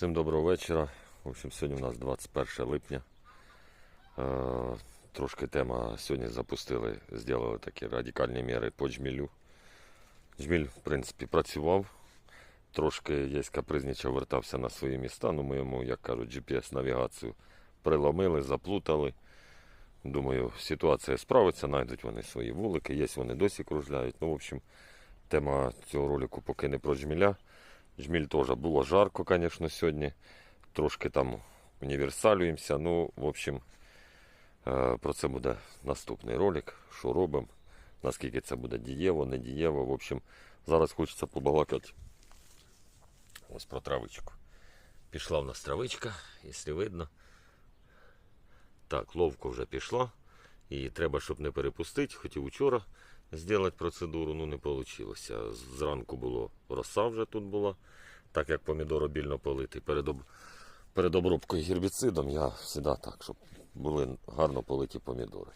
Всім доброго вечора. В общем, сьогодні у нас 21 липня. Е, трошки тема сьогодні запустили, зробили такі радикальні міри по джмілю. Джміль, в принципі, працював. Трошки є капризничав, вертався на свої міста. Ну, ми йому, як кажуть, GPS-навігацію приломили, заплутали. Думаю, ситуація справиться, знайдуть вони свої вулики, є вони досі кружляють. Ну, в общем, тема цього ролику поки не про джміля. Жміль теж було жарко, звісно, сьогодні. Трошки там універсалюємося. Ну, в общем, е, про це буде наступний ролик. Що робимо, наскільки це буде дієво, не дієво. В общем, зараз хочеться побалакати ось про травичку. Пішла в нас травичка, якщо видно. Так, ловко вже пішла. І треба, щоб не перепустити. Хотів вчора зробити процедуру, ну не вийшло. Зранку було роса вже тут була, так як помідор обільно политий. Перед, об... перед обробкою гербіцидом я завжди так, щоб були гарно политі помідори.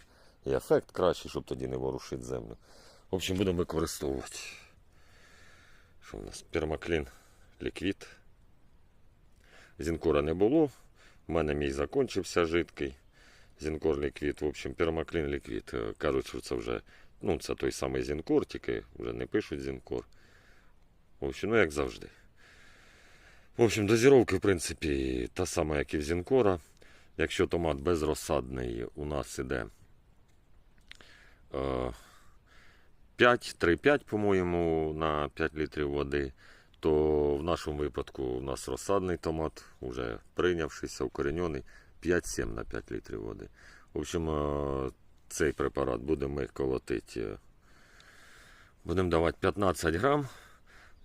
І ефект кращий, щоб тоді не ворушити землю. В общем, будемо використовувати. Що в нас? Пермаклін ліквід. Зінкора не було. У мене мій закінчився жидкий. Зінкор ліквід, в общем, пермаклін ліквід. Кажуть, що це вже ну, це той самий Зінкор, тільки вже не пишуть Зінкор. В общем, ну як завжди. В общем, дозіровки, в принципі, та сама, як і в Зінкора. Якщо томат безрозсадний, у нас іде е, 5, 3-5, по-моєму, на 5 літрів води, то в нашому випадку у нас розсадний томат, вже прийнявшийся, укоренений, 5-7 на 5 літрів води. В общем, е, цей препарат будемо ми колотити. е, Будемо давати 15 грам.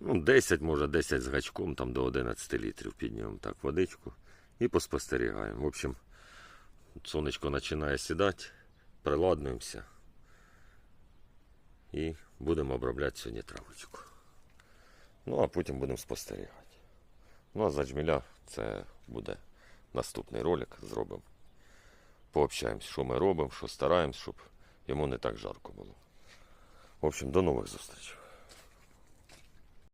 Ну, 10, може 10 з гачком, там до 11 літрів піднімемо так водичку і поспостерігаємо. В общем, сонечко починає сідати, приладнуємося і будемо обробляти сьогодні травочку. Ну, а потім будемо спостерігати. Ну, а за джміля це буде наступний ролик. Зробимо. Пообщаємось, що ми робимо, що стараємось, щоб йому не так жарко було. В общем, до нових зустрічей.